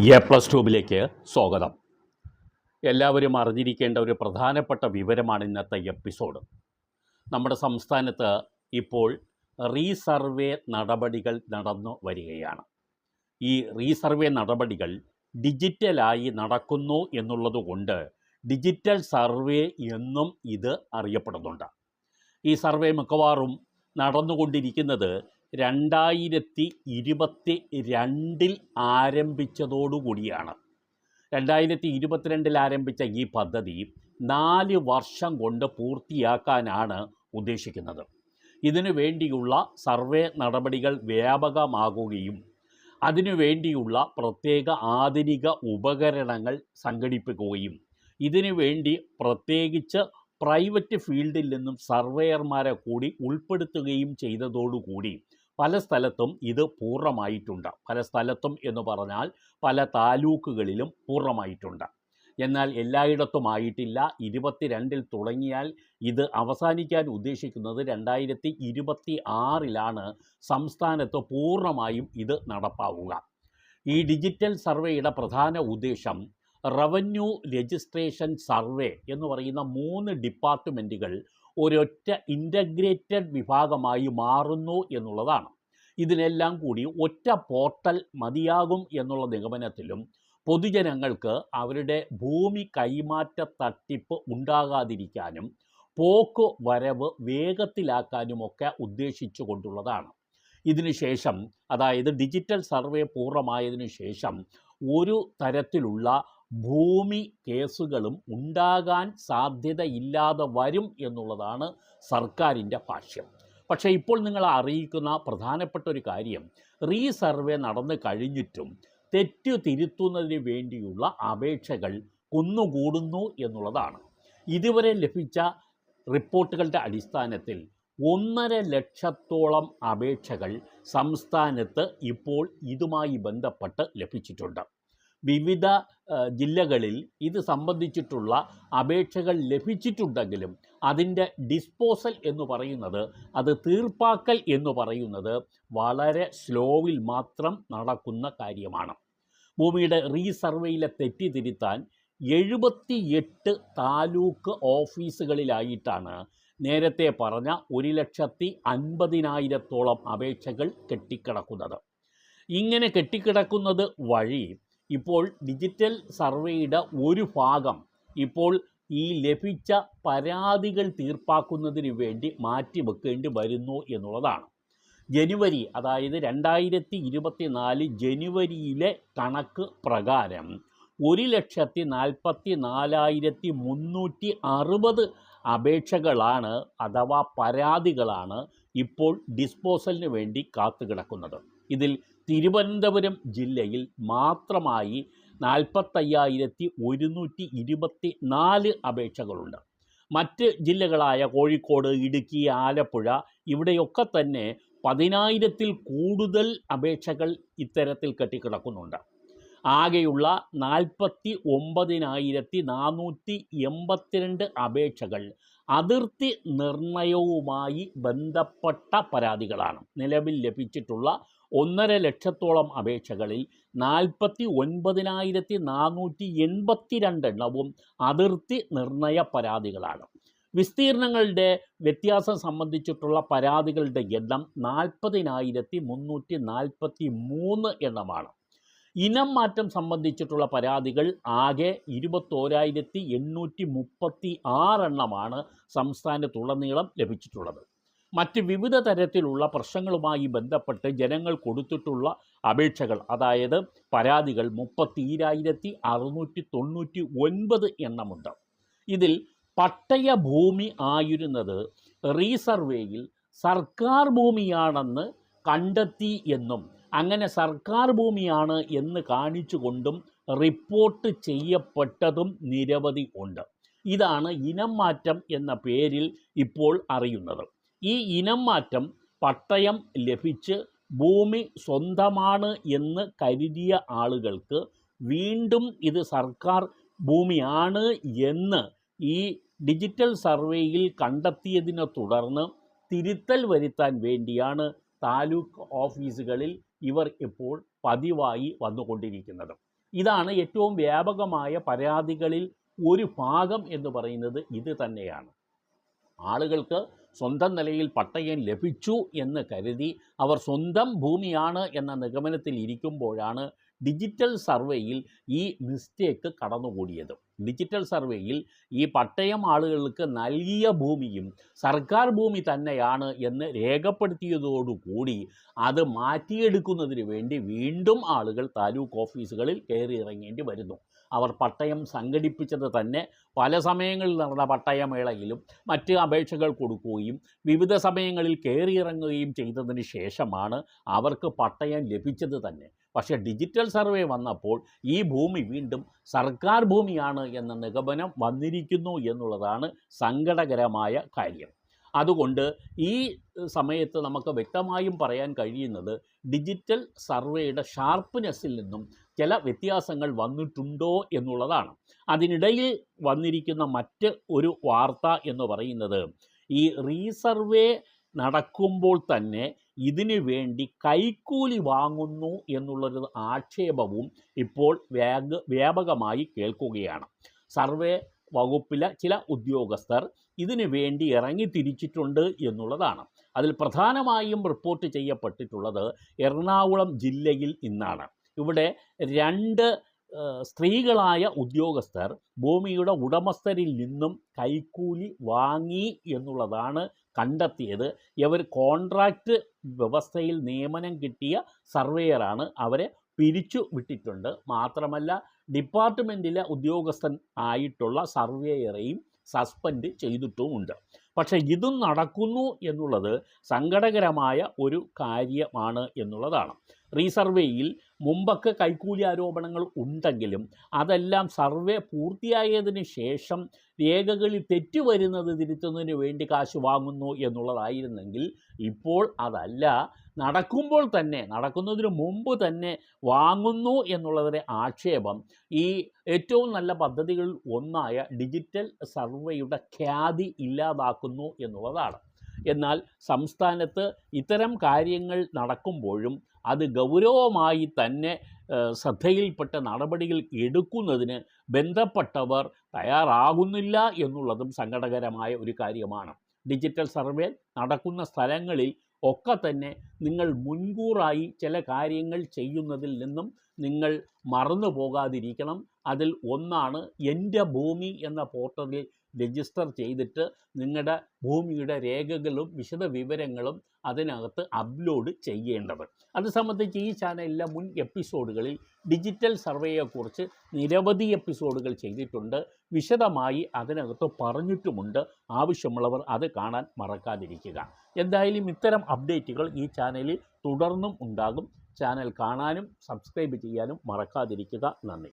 A plus ട്യൂബിലേക്ക് സ്വാഗതം. എല്ലാവരും അറിഞ്ഞിരിക്കേണ്ട ഒരു പ്രധാനപ്പെട്ട വിവരമാണ് ഇന്നത്തെ എപ്പിസോഡ്. നമ്മുടെ സംസ്ഥാനത്ത് ഇപ്പോൾ റീസർവേ നടപടികൾ നടന്നു വരികയാണ്. ഈ റീസർവേ നടപടികൾ ഡിജിറ്റലായി നടക്കുന്നു എന്നുള്ളതുകൊണ്ട് ഡിജിറ്റൽ സർവേ എന്നും ഇത് അറിയപ്പെടുന്നുണ്ട്. ഈ സർവേ മിക്കവാറും നടന്നുകൊണ്ടിരിക്കുന്നത് രണ്ടായിരത്തി ഇരുപത്തി രണ്ടിൽ ആരംഭിച്ചതോടുകൂടിയാണ്. രണ്ടായിരത്തി ഇരുപത്തിരണ്ടിൽ ആരംഭിച്ച ഈ പദ്ധതി നാല് വർഷം കൊണ്ട് പൂർത്തിയാക്കാനാണ് ഉദ്ദേശിക്കുന്നത്. ഇതിനു വേണ്ടിയുള്ള സർവേ നടപടികൾ വ്യാപകമാകുകയും അതിനുവേണ്ടിയുള്ള പ്രത്യേക ആധുനിക ഉപകരണങ്ങൾ സംഘടിപ്പിക്കുകയും ഇതിനു വേണ്ടി പ്രത്യേകിച്ച് പ്രൈവറ്റ് ഫീൽഡിൽ നിന്നും സർവേയർമാരെ കൂടി ഉൾപ്പെടുത്തുകയും ചെയ്തതോടുകൂടി പല സ്ഥലത്തും ഇത് പൂർണമായിട്ടുണ്ട്. പല സ്ഥലത്തും എന്ന് പറഞ്ഞാൽ പല താലൂക്കുകളിലും പൂർണമായിട്ടുണ്ട്. എന്നാൽ എല്ലായിടത്തും ആയിട്ടില്ല ഇരുപത്തിരണ്ടിൽ തുടങ്ങിയാൽ ഇത് അവസാനിക്കാൻ ഉദ്ദേശിക്കുന്നത് രണ്ടായിരത്തി ഇരുപത്തി ആറിലാണ് സംസ്ഥാനത്ത് പൂർണമായും ഇത് നടപ്പാവുക. ഈ ഡിജിറ്റൽ സർവേയുടെ പ്രധാന ഉദ്ദേശം റവന്യൂ രജിസ്ട്രേഷൻ സർവേ എന്ന് പറയുന്ന മൂന്ന് ഡിപ്പാർട്ട്മെന്റുകൾ ഒരൊറ്റ ഇന്റഗ്രേറ്റഡ് വിഭാഗമായി മാറുന്നു എന്നുള്ളതാണ്. ഇതിനെല്ലാം കൂടി ഒറ്റ പോർട്ടൽ മതിയാകും എന്നുള്ള നിഗമനത്തിലും പൊതുജനങ്ങൾക്ക് അവരുടെ ഭൂമി കൈമാറ്റ തട്ടിപ്പ് ഉണ്ടാകാതിരിക്കാനും പോക്ക് വരവ് വേഗത്തിലാക്കാനുമൊക്കെ ഉദ്ദേശിച്ചു കൊണ്ടുള്ളതാണ്. ഇതിനുശേഷം അതായത് ഡിജിറ്റൽ സർവേ പൂർണമായതിനു ശേഷം ഒരു തരത്തിലുള്ള ഭൂമി കേസുകളും ഉണ്ടാകാൻ സാധ്യതയില്ലാതെ വരും എന്നുള്ളതാണ് സർക്കാരിന്റെ ഭാഷ്യം. പക്ഷേ ഇപ്പോൾ നിങ്ങൾ അറിയിക്കുന്ന പ്രധാനപ്പെട്ട ഒരു കാര്യം റീസർവേ നടന്നു കഴിഞ്ഞിട്ടും തെറ്റു തിരുത്തുന്നതിന് വേണ്ടിയുള്ള അപേക്ഷകൾ കുന്നുകൂടുന്നു എന്നുള്ളതാണ്. ഇതുവരെ ലഭിച്ച റിപ്പോർട്ടുകളുടെ അടിസ്ഥാനത്തിൽ ഒന്നര ലക്ഷത്തോളം അപേക്ഷകൾ സംസ്ഥാനത്ത് ഇപ്പോൾ ഇതുമായി ബന്ധപ്പെട്ട് ലഭിച്ചിട്ടുണ്ട്. വിവിധ ജില്ലകളിൽ ഇത് സംബന്ധിച്ചിട്ടുള്ള അപേക്ഷകൾ ലഭിച്ചിട്ടുണ്ടെങ്കിലും അതിന്റെ ഡിസ്പോസൽ എന്ന് പറയുന്നത് അത് തീർപ്പാക്കൽ എന്ന് പറയുന്നത് വളരെ സ്ലോവിൽ മാത്രം നടക്കുന്ന കാര്യമാണ്. ഭൂമിയുടെ റീസർവേയിലെ തെറ്റി തിരുത്താൻ എഴുപത്തിയെട്ട് താലൂക്ക് ഓഫീസുകളിലായിട്ടാണ് നേരത്തെ പറഞ്ഞ ഒരു ലക്ഷത്തി അൻപതിനായിരത്തോളം അപേക്ഷകൾ കെട്ടിക്കിടക്കുന്നത്. ഇങ്ങനെ കെട്ടിക്കിടക്കുന്നത് വഴി ഇപ്പോൾ ഡിജിറ്റൽ സർവേയുടെ ഒരു ഭാഗം ഇപ്പോൾ ഈ ലഭിച്ച പരാതികൾ തീർപ്പാക്കുന്നതിന് വേണ്ടി മാറ്റിവെക്കേണ്ടി വരുന്നു എന്നുള്ളതാണ്. ജനുവരി അതായത് രണ്ടായിരത്തി ഇരുപത്തി നാല് ജനുവരിയിലെ കണക്ക് പ്രകാരം ഒരു ലക്ഷത്തി നാൽപ്പത്തി നാലായിരത്തി മുന്നൂറ്റി അറുപത് അപേക്ഷകളാണ് അഥവാ പരാതികളാണ് ഇപ്പോൾ ഡിസ്പോസലിന് വേണ്ടി കാത്തുകിടക്കുന്നത്. ഇതിൽ തിരുവനന്തപുരം ജില്ലയിൽ മാത്രമായി നാൽപ്പത്തയ്യായിരത്തി ഒരുന്നൂറ്റി ഇരുപത്തി നാല് അപേക്ഷകളുണ്ട്. മറ്റ് ജില്ലകളായ കോഴിക്കോട് ഇടുക്കി ആലപ്പുഴ ഇവിടെയൊക്കെ തന്നെ പതിനായിരത്തിൽ കൂടുതൽ അപേക്ഷകൾ ഇത്തരത്തിൽ കെട്ടിക്കിടക്കുന്നുണ്ട്. ആകെയുള്ള നാൽപ്പത്തി ഒമ്പതിനായിരത്തി നാനൂറ്റി എൺപത്തിരണ്ട് അപേക്ഷകൾ അതിർത്തി നിർണയവുമായി ബന്ധപ്പെട്ട പരാതികളാണ് നിലവിൽ ലഭിച്ചിട്ടുള്ള ഒന്നര ലക്ഷത്തോളം അപേക്ഷകളിൽ നാൽപ്പത്തി ഒൻപതിനായിരത്തി നാനൂറ്റി എൺപത്തി രണ്ടെണ്ണവും അതിർത്തി നിർണയ പരാതികളാണ്. വിസ്തീർണങ്ങളുടെ വ്യത്യാസം സംബന്ധിച്ചിട്ടുള്ള പരാതികളുടെ എണ്ണം നാൽപ്പതിനായിരത്തി മുന്നൂറ്റി നാൽപ്പത്തി മൂന്ന് എണ്ണമാണ്. ഇനം മാറ്റം സംബന്ധിച്ചിട്ടുള്ള പരാതികൾ ആകെ ഇരുപത്തോരായിരത്തി എണ്ണൂറ്റി മുപ്പത്തി ആറെണ്ണമാണ് സംസ്ഥാനത്തുടനീളം ലഭിച്ചിട്ടുള്ളത്. മറ്റ് വിവിധ തരത്തിലുള്ള പ്രശ്നങ്ങളുമായി ബന്ധപ്പെട്ട് ജനങ്ങൾ കൊടുത്തിട്ടുള്ള അപേക്ഷകൾ അതായത് പരാതികൾ മുപ്പത്തിരായിരത്തി അറുന്നൂറ്റി തൊണ്ണൂറ്റി ഒൻപത് എണ്ണമുണ്ട്. ഇതിൽ പട്ടയ ഭൂമി ആയിരുന്നത് റീസർവേയിൽ സർക്കാർ ഭൂമിയാണെന്ന് കണ്ടെത്തി എന്നും അങ്ങനെ സർക്കാർ ഭൂമിയാണ് എന്ന് കാണിച്ചുകൊണ്ടും റിപ്പോർട്ട് ചെയ്യപ്പെട്ടതും നിരവധി ഉണ്ട്. ഇതാണ് ഇനം മാറ്റം എന്ന പേരിൽ ഇപ്പോൾ അറിയുന്നത്. ഈ ഇനം മാറ്റം പട്ടയം ലഭിച്ച് ഭൂമി സ്വന്തമാണ് എന്ന് കരുതിയ ആളുകൾക്ക് വീണ്ടും ഇത് സർക്കാർ ഭൂമിയാണ് എന്ന് ഈ ഡിജിറ്റൽ സർവേയിൽ കണ്ടെത്തിയതിനെ തുടർന്ന് തിരുത്തൽ വരുത്താൻ വേണ്ടിയാണ് താലൂക്ക് ഓഫീസുകളിൽ ഇവർ ഇപ്പോൾ പതിവായി വന്നുകൊണ്ടിരിക്കുന്നത്. ഇതാണ് ഏറ്റവും വ്യാപകമായ പരാതികളിൽ ഒരു ഭാഗം എന്ന് പറയുന്നത് ഇത് തന്നെയാണ്. ആളുകൾക്ക് സ്വന്തം നിലയിൽ പട്ടയം ലഭിച്ചു എന്ന് കരുതി അവർ സ്വന്തം ഭൂമിയാണ് എന്ന നിഗമനത്തിൽ ഇരിക്കുമ്പോഴാണ് ഡിജിറ്റൽ സർവേയിൽ ഈ മിസ്റ്റേക്ക് കടന്നുകൂടിയത്. ഡിജിറ്റൽ സർവേയിൽ ഈ പട്ടയം ആളുകൾക്ക് നൽകിയ ഭൂമിയും സർക്കാർ ഭൂമി തന്നെയാണ് എന്ന് രേഖപ്പെടുത്തിയതോടുകൂടി അത് മാറ്റിയെടുക്കുന്നതിന് വേണ്ടി വീണ്ടും ആളുകൾ താലൂക്ക് ഓഫീസുകളിൽ കയറി ഇറങ്ങേണ്ടി വരുന്നു. അവർ പട്ടയം സംഘടിപ്പിച്ചത് തന്നെ പല സമയങ്ങളിൽ നടന്ന പട്ടയമേളയിലും മറ്റ് അപേക്ഷകൾ കൊടുക്കുകയും വിവിധ സമയങ്ങളിൽ കയറിയിറങ്ങുകയും ചെയ്തതിന് ശേഷമാണ് അവർക്ക് പട്ടയം ലഭിച്ചത് തന്നെ. പക്ഷേ ഡിജിറ്റൽ സർവേ വന്നപ്പോൾ ഈ ഭൂമി വീണ്ടും സർക്കാർ ഭൂമിയാണ് എന്ന നിഗമനം വന്നിരിക്കുന്നു എന്നുള്ളതാണ് സങ്കടകരമായ കാര്യം. അതുകൊണ്ട് ഈ സമയത്ത് നമുക്ക് വ്യക്തമായും പറയാൻ കഴിയുന്നത് ഡിജിറ്റൽ സർവേയുടെ ഷാർപ്പ്നെസ്സിൽ നിന്നും ചില വ്യത്യാസങ്ങൾ വന്നിട്ടുണ്ടോ എന്നുള്ളതാണ്. അതിനിടയിൽ വന്നിരിക്കുന്ന മറ്റ് ഒരു വാർത്ത എന്ന് പറയുന്നത് ഈ റീസർവേ നടക്കുമ്പോൾ തന്നെ ഇതിനു വേണ്ടി കൈക്കൂലി വാങ്ങുന്നു എന്നുള്ളൊരു ആക്ഷേപവും ഇപ്പോൾ വ്യാഗ വ്യാപകമായി കേൾക്കുകയാണ്. സർവേ വകുപ്പിലെ ചില ഉദ്യോഗസ്ഥർ ഇതിനു വേണ്ടി ഇറങ്ങി തിരിച്ചിട്ടുണ്ട് എന്നുള്ളതാണ്. അതിൽ പ്രധാനമായും റിപ്പോർട്ട് ചെയ്യപ്പെട്ടിട്ടുള്ളത് എറണാകുളം ജില്ലയിൽ ഇന്നാണ്. ഇവിടെ രണ്ട് സ്ത്രീകളായ ഉദ്യോഗസ്ഥർ ഭൂമിയുടെ ഉടമസ്ഥരിൽ നിന്നും കൈക്കൂലി വാങ്ങി എന്നുള്ളതാണ് കണ്ടെത്തിയത്. ഇവർ കോൺട്രാക്റ്റ് വ്യവസ്ഥയിൽ നിയമനം കിട്ടിയ സർവേയറാണ്. അവരെ പിരിച്ചു വിട്ടിട്ടുണ്ട്. മാത്രമല്ല ഡിപ്പാർട്ട്മെന്റിലെ ഉദ്യോഗസ്ഥൻ ആയിട്ടുള്ള സർവേയറെയും സസ്പെൻഡ് ചെയ്തിട്ടുമുണ്ട്. പക്ഷേ ഇതും നടക്കുന്നു എന്നുള്ളത് സങ്കടകരമായ ഒരു കാര്യമാണ് എന്നുള്ളതാണ്. റീസർവേയിൽ മുമ്പൊക്കെ കൈക്കൂലി ആരോപണങ്ങൾ ഉണ്ടെങ്കിലും അതെല്ലാം സർവേ പൂർത്തിയായതിന് ശേഷം രേഖകളിൽ തെറ്റ് വരുന്നത് തിരുത്തുന്നതിന് വേണ്ടി കാശ് വാങ്ങുന്നു എന്നുള്ളതായിരുന്നെങ്കിൽ ഇപ്പോൾ അതല്ല. നടക്കുമ്പോൾ തന്നെ നടക്കുന്നതിന് മുമ്പ് തന്നെ വാങ്ങുന്നു എന്നുള്ളതിന്റെ ആക്ഷേപം ഈ ഏറ്റവും നല്ല പദ്ധതികളിൽ ഒന്നായ ഡിജിറ്റൽ സർവേയുടെ ഖ്യാതി ഇല്ലാതാക്കുന്നു എന്നുള്ളതാണ്. എന്നാൽ സംസ്ഥാനത്ത് ഇത്തരം കാര്യങ്ങൾ നടക്കുമ്പോഴും അത് ഗൗരവമായി തന്നെ ശ്രദ്ധയിൽപ്പെട്ട നടപടികൾ എടുക്കുന്നതിന് ബന്ധപ്പെട്ടവർ തയ്യാറാകുന്നില്ല എന്നുള്ളതും സങ്കടകരമായ ഒരു കാര്യമാണ്. ഡിജിറ്റൽ സർവേ നടക്കുന്ന സ്ഥലങ്ങളിൽ ഒക്കെ തന്നെ നിങ്ങൾ മുൻകൂറായി ചില കാര്യങ്ങൾ ചെയ്യുന്നതിൽ നിന്നും നിങ്ങൾ മറന്നു പോകാതിരിക്കണം അതിൽ ഒന്നാണ് എന്റെ ഭൂമി എന്ന പോർട്ടലിൽ രജിസ്റ്റർ ചെയ്തിട്ട് നിങ്ങളുടെ ഭൂമിയുടെ രേഖകളും വിശദ വിവരങ്ങളും അതിനകത്ത് അപ്ലോഡ് ചെയ്യേണ്ടത് അത് സംബന്ധിച്ച് ഈ ചാനലിലെ മുൻ എപ്പിസോഡുകളിൽ ഡിജിറ്റൽ സർവേയെക്കുറിച്ച് നിരവധി എപ്പിസോഡുകൾ ചെയ്തിട്ടുണ്ട്. വിശദമായി അതിനകത്ത് പറഞ്ഞിട്ടുമുണ്ട്. ആവശ്യമുള്ളവർ അത് കാണാൻ മറക്കാതിരിക്കുക. എന്തായാലും ഇത്തരം അപ്ഡേറ്റുകൾ ഈ ചാനലിൽ തുടർന്നും ഉണ്ടാകും. ചാനൽ കാണാനും സബ്സ്ക്രൈബ് ചെയ്യാനും മറക്കാതിരിക്കുക. നന്ദി.